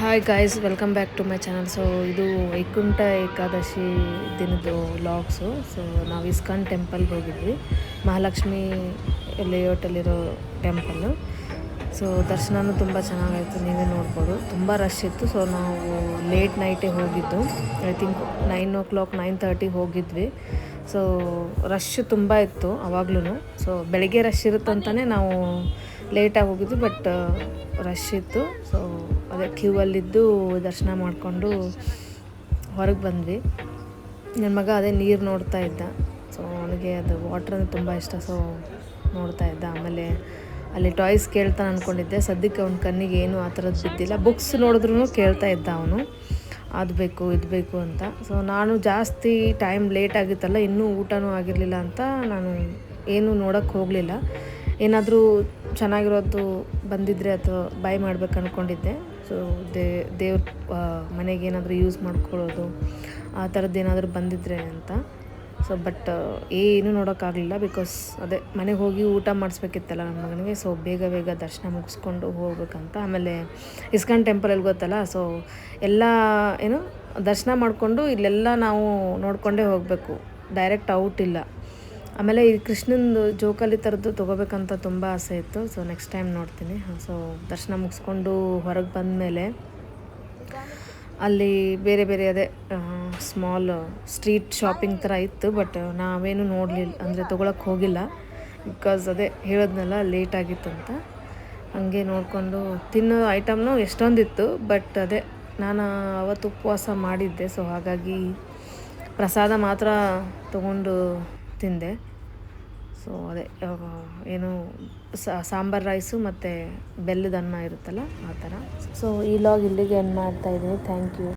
Hi guys welcome back to my channel so ಇದು ವೈಕುಂಠ ಏಕಾದಶಿ ದಿನದ್ದು logs so ನಾವು ISKCON ಟೆಂಪಲ್ಗೆ ಹೋಗಿದ್ವಿ. ಮಹಾಲಕ್ಷ್ಮಿ ಲೇಔಟಲ್ಲಿರೋ ಟೆಂಪಲ್ಲು ಸೊ ದರ್ಶನವೂ ತುಂಬ ಚೆನ್ನಾಗಾಯಿತು. ನೀವೇ ನೋಡ್ಬೋದು. ತುಂಬ ರಶ್ ಇತ್ತು. ಸೊ ನಾವು ಲೇಟ್ ನೈಟೇ ಹೋಗಿದ್ದು. I think nine o'clock nine ತರ್ಟಿಗೆ ಹೋಗಿದ್ವಿ. ಸೊ ರಶ್ ತುಂಬ ಇತ್ತು ಅವಾಗ್ಲೂ ಸೊ ಬೆಳಗ್ಗೆ ರಶ್ ಇರುತ್ತಂತಲೇ ನಾವು ಲೇಟಾಗಿ ಹೋಗಿದ್ವಿ ಬಟ್ ರಶ್ ಇತ್ತು. ಸೊ ಅದೇ ಕ್ಯೂ ಅಲ್ಲಿದ್ದು ದರ್ಶನ ಮಾಡಿಕೊಂಡು ಹೊರಗೆ ಬಂದ್ವಿ. ನನ್ನ ಮಗ ಅದೇ ನೀರು ನೋಡ್ತಾ ಇದ್ದ. ಸೊ ಅವನಿಗೆ ಅದು ವಾಟ್ರ್ ಅಂದರೆ ತುಂಬ ಇಷ್ಟ. ಸೊ ನೋಡ್ತಾ ಇದ್ದ. ಆಮೇಲೆ ಅಲ್ಲಿ ಟಾಯ್ಸ್ ಕೇಳ್ತಾನೆ ಅಂದ್ಕೊಂಡಿದ್ದೆ ಸದ್ಯಕ್ಕೆ ಅವ್ನ ಕಣ್ಣಿಗೆ ಏನು ಆ ಥರದ್ದು ಬಿದ್ದಿಲ್ಲ. ಬುಕ್ಸ್ ನೋಡಿದ್ರೂ ಕೇಳ್ತಾ ಇದ್ದ ಅವನು. ಅದು ಬೇಕು, ಇದು ಬೇಕು ಅಂತ. ಸೊ ನಾನು ಜಾಸ್ತಿ ಟೈಮ್ ಲೇಟ್ ಆಗಿತ್ತಲ್ಲ, ಇನ್ನೂ ಊಟನೂ ಆಗಿರಲಿಲ್ಲ ಅಂತ ನಾನು ಏನೂ ನೋಡೋಕ್ಕೆ ಹೋಗಲಿಲ್ಲ. ಏನಾದರೂ ಚೆನ್ನಾಗಿರೋದು ಬಂದಿದ್ದರೆ ಅಥವಾ ಬೈ ಮಾಡ್ಬೇಕು ಅಂದ್ಕೊಂಡಿದ್ದೆ ಸೊ ದೇ, ದೇವ್ರ ಮನೆಗೆ ಏನಾದರೂ ಯೂಸ್ ಮಾಡ್ಕೊಳ್ಳೋದು, ಆ ಥರದ್ದು ಏನಾದರೂ ಬಂದಿದ್ದರೆ ಅಂತ. ಸೊ ಬಟ್ ಏನೂ ನೋಡೋಕ್ಕಾಗಲಿಲ್ಲ ಬಿಕಾಸ್ ಅದೇ ಮನೆಗೆ ಹೋಗಿ ಊಟ ಮಾಡಿಸ್ಬೇಕಿತ್ತಲ್ಲ ನನ್ನ ಮಗನಿಗೆ. ಸೊ ಬೇಗ ಬೇಗ ದರ್ಶನ ಮುಗಿಸ್ಕೊಂಡು ಹೋಗ್ಬೇಕಂತ. ಆಮೇಲೆ ಇಸ್ಕಾನ್ ಟೆಂಪಲಲ್ಲಿ ಗೊತ್ತಲ್ಲ? ಸೊ ಎಲ್ಲ, ಏನು, ದರ್ಶನ ಮಾಡಿಕೊಂಡು ಇಲ್ಲೆಲ್ಲ ನಾವು ನೋಡಿಕೊಂಡೇ ಹೋಗಬೇಕು. ಡೈರೆಕ್ಟ್ ಔಟ್ ಇಲ್ಲ. ಆಮೇಲೆ ಈ ಕೃಷ್ಣಂದು ಜೋಕಾಲಿ ಥರದ್ದು ತೊಗೋಬೇಕಂತ ತುಂಬ ಆಸೆ ಇತ್ತು. ಸೊ ನೆಕ್ಸ್ಟ್ ಟೈಮ್ ನೋಡ್ತೀನಿ. ಸೊ ದರ್ಶನ ಮುಗಿಸ್ಕೊಂಡು ಹೊರಗೆ ಬಂದಮೇಲೆ ಅಲ್ಲಿ ಬೇರೆ ಬೇರೆ ಅದೇ ಸ್ಮಾಲ್ ಸ್ಟ್ರೀಟ್ ಶಾಪಿಂಗ್ ಥರ ಇತ್ತು. ಬಟ್ ನಾವೇನು ನೋಡಲಿಲ್ಲ ಅಂದರೆ ತೊಗೊಳಕ್ಕೆ ಹೋಗಿಲ್ಲ. ಬಿಕಾಸ್ ಅದೇ ಹೇಳಿದ್ನಲ್ಲ ಲೇಟ್ ಅಂತ. ಹಂಗೆ ನೋಡಿಕೊಂಡು ತಿನ್ನೋ ಐಟಮ್ನು ಎಷ್ಟೊಂದಿತ್ತು. ಬಟ್ ಅದೇ, ನಾನು ಅವತ್ತು ಉಪವಾಸ ಮಾಡಿದ್ದೆ. ಸೊ ಹಾಗಾಗಿ ಪ್ರಸಾದ ಮಾತ್ರ ತೊಗೊಂಡು ತಿಂದೆ. ಸೊ ಅದೇ ಏನು ಸಾಂಬಾರ್ ರೈಸು ಮತ್ತು ಬೆಲ್ಲದ ಅನ್ನ ಇರುತ್ತಲ್ಲ, ಆ ಥರ. ಸೊ ಈ ಲಾಗ್ ಇಲ್ಲಿಗೆ ಎಂಡ್ ಮಾಡ್ತಾ ಇದ್ದೀನಿ. Thank you